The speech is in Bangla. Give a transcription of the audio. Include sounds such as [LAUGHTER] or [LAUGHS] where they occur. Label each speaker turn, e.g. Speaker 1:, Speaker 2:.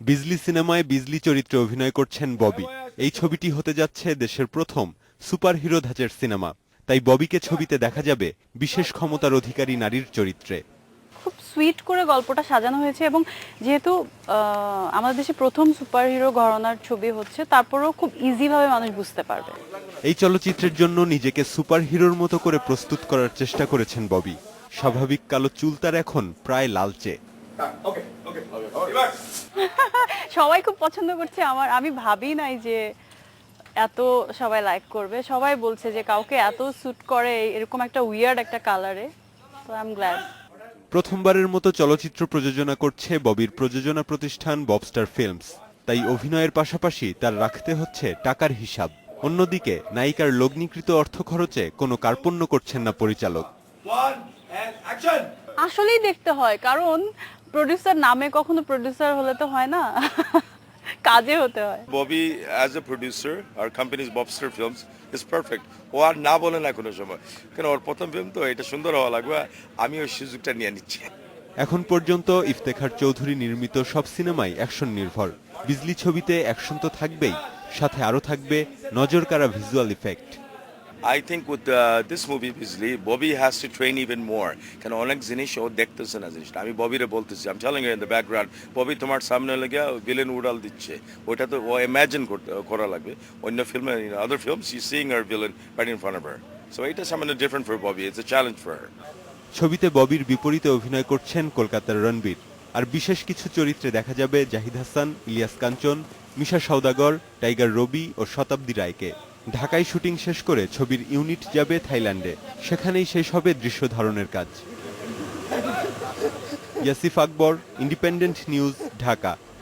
Speaker 1: বিজলি সিনেমায় বিজলি চরিত্রে অভিনয় করছেন ববি। এই ছবিটি হতে যাচ্ছে দেশের প্রথম সুপারহিরো ধাঁচের সিনেমা। তাই ববিকে ছবিতে দেখা যাবে বিশেষ ক্ষমতার অধিকারী নারীর চরিত্রে।
Speaker 2: খুব সুইট করে গল্পটা সাজানো হয়েছে এবং যেহেতু আহ, আমাদের দেশে প্রথম সুপারহিরো ঘরানার ছবি হচ্ছে তারপরেও খুব ইজিভাবে মানুষ বুঝতে পারবে।
Speaker 1: এই চলচ্চিত্রের জন্য নিজেকে সুপারহিরোর মতো করে প্রস্তুত করার চেষ্টা করেছেন ববি। স্বাভাবিক কালো চুল তার এখন প্রায় লালচে। [LAUGHS]
Speaker 2: সবাই খুব পছন্দ করছে আমার। আমি ভাবি নাই যে এত সবাই লাইক করবে। সবাই বলছে যে কাউকে এত স্যুট করে এরকম একটা উইয়ার্ড একটা কালারে তো আই এম গ্ল্যাড
Speaker 1: প্রথমবারের মতো চলচ্চিত্র প্রযোজনা করছে ববির প্রযোজনা প্রতিষ্ঠান ববস্টার ফিল্মস তাই অভিনয়ের পাশাপাশি তার রাখতে হচ্ছে টাকার হিসাব। অন্যদিকে নায়িকার লগ্নিকৃত অর্থ খরচে কোনো কার্পণ্য করছেন না পরিচালক!
Speaker 2: আসলেই দেখতে হয় কারণ প্রডিউসার নামে কখনো প্রডিউসার হলে তো হয় না। কাজে হতে হয়।
Speaker 3: ববি অ্যাজ এ producer, আর is Bobster Films, is perfect. ও আর না বলে না কোনো সময়। কেন ওর প্রথম ফিল্ম তো এটা সুন্দর হওয়া লাগবে। আমি ওই সুযোগটা নিয়ে নিচ্ছি।
Speaker 1: এখন পর্যন্ত ইফতেখার চৌধুরী নির্মিত সব সিনেমাই অ্যাকশন নির্ভর। বিজলি ছবিতে অ্যাকশন তো থাকবেই সাথে আরও থাকবে নজরকাড়া visual effect
Speaker 3: Think with uh, this movie, Bisley, Bobby has to train even more. কেন অনেক জিনিস ও দেখতেছে না জিনিসটা আমি ববিরে বলতেছি আমি telling in the background Bobby তোমার সামনে লেগে ভিলেন উড়াল দিচ্ছে। ওটা তো ও ইমাজিন করা লাগবে। অন্য ফিল্মে other films you seeing are villain right in front of her so এটা সামান্য different for Bobby it's a challenge for her
Speaker 1: ছবিতে ববির বিপরীতে অভিনয় করছেন কলকাতার রণবীর। আর বিশেষ কিছু চরিত্রে দেখা যাবে জাহিদ হাসান ইলিয়াস কাঞ্চন মিশা সওদাগর টাইগার রবি ও শতাব্দী রায়কে। ঢাকায় শুটিং শেষ করে ছবির ইউনিট যাবে থাইল্যান্ডে। সেখানেই শেষ হবে দৃশ্য ধারণের কাজ। [LAUGHS] Yasif Akbar independent news Dhaka.